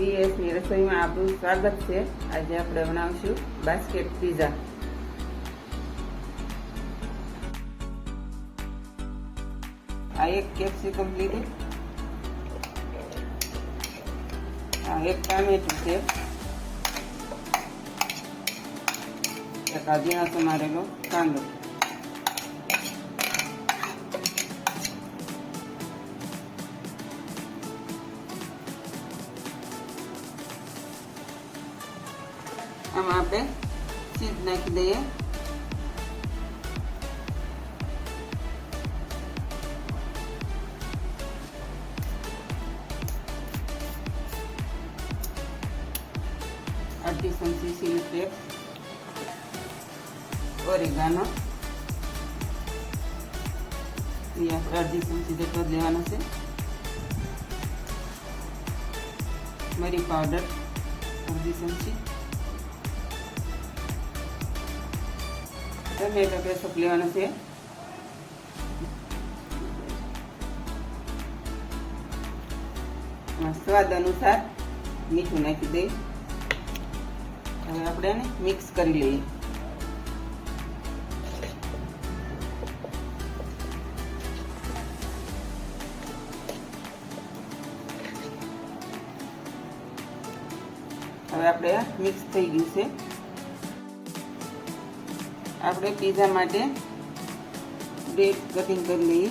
વીએસની રસોઈમાં આપણું સ્વાગત છે. આજે આપણે બનાવશું બાસ્કેટ પીઝા. આ એક કેપ્સિકમ લીધું. આ એક ટામેટું છે. એક આ મારેલો કાંદો. આમાં આપણે ચીઝ નાખી દઈએ અડધી ચમચી ચીલી ફ્લેક્સ ઓરેગાનો એ આપણે અડધી ચમચી જેટલો જ લેવાનો છે મરી પાવડર અડધી ચમચી ટમેટો પેસ્ટ લેવાનો છે. સ્વાદ અનુસાર મીઠું નાખી દઈ. હવે આપણે એને મિક્સ કરી લઈએ. હવે આપણે મિક્સ થઈ ગયું છે. આપણે પીઝા માટે બ્રેડ કટિંગ કરી લઈએ.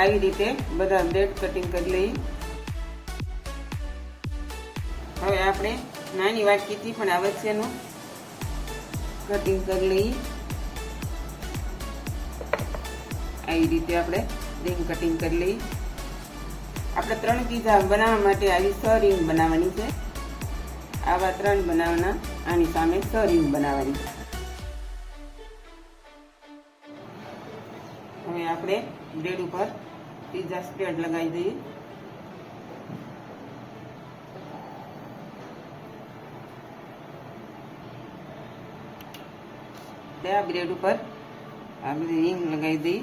આવી રીતે બધા બ્રેડ કટિંગ કરી લઈએ. હવે આપણે નાની વાટકીથી પણ અવશ્યનું કટિંગ કરી લઈએ. આવી રીતે આપણે રિંગ કટિંગ કરી લઈ આપણે ત્રણ પીઝા બનાવવા માટે આવી છ રિંગ બનાવવાની છે. આવા ત્રણ બનાવવાના. આની સામે છ રિંગ બનાવવાની હવે આપણે બ્રેડ ઉપર પીઝા સ્પ્રેડ લગાવી દઈએ. ત્યાં બ્રેડ ઉપર આ બધી રિંગ લગાવી દઈએ.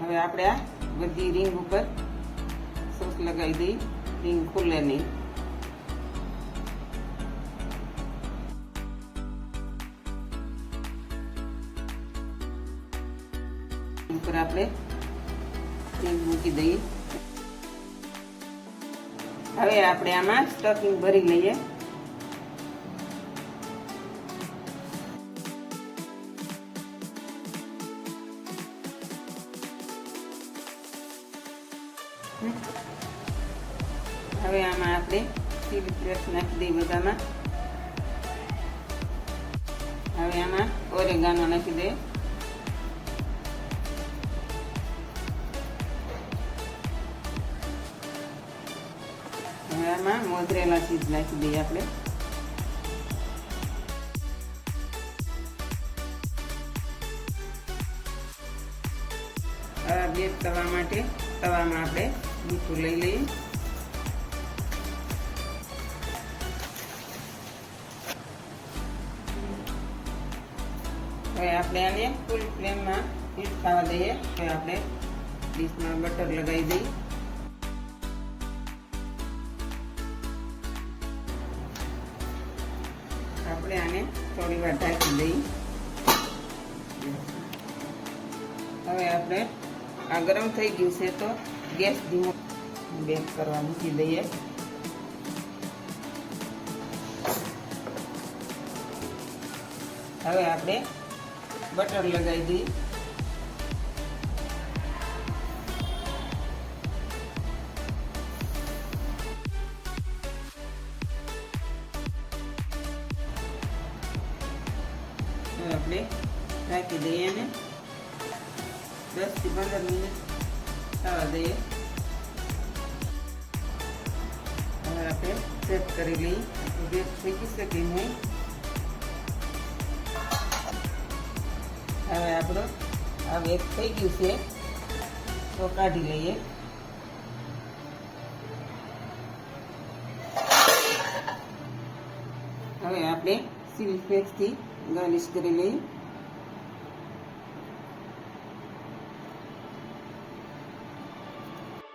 હવે આપણે આ બધી રિંગ ઉપર સોસ લગાવી દઈએ રિંગ ખુલે નહીં. ઉપર આપણે રિંગ મૂકી દઈએ. હવે આપણે આમાં સ્ટફિંગ ભરી લઈએ. હવે આમાં આપણે ચીલી ફ્લેક્સ નાખી દઈએ બધામાં. હવે આમાં ઓરેગાનો નાખી દઈએ. હવે આમાં મોજરેલા ચીજ નાખી દઈએ આપણે. બે તવા માટે, તવામાં આપણે મીઠું લઈ લઈએ હવે આપણે આને ફૂલ ફ્લેમમાં હીટ થવા દઈએ. હવે આપણે ડીશમાં બટર લગાવી દઈએ. આપણે આને થોડી વાર ઢાંકી દઈએ. હવે આપણે આ ગરમ થઈ ગયું છે તો ગેસ ધીમો બેક કરવા મૂકી દઈએ. હવે આપણે બટર લગાવી દઈએ. આપણે રાખી દઈએ અને દસથી પંદર મિનિટ થવા દઈએ. આપણે સેટ કરી લઈએ ગેસ ફેંકી શકીએ નહીં હવે આપણો આ વેત થઈ ગયું છે તો કાઢી લઈએ હવે આપણે ચીલી ફ્લેક્સથી ગાર્નિશ કરી લઈએ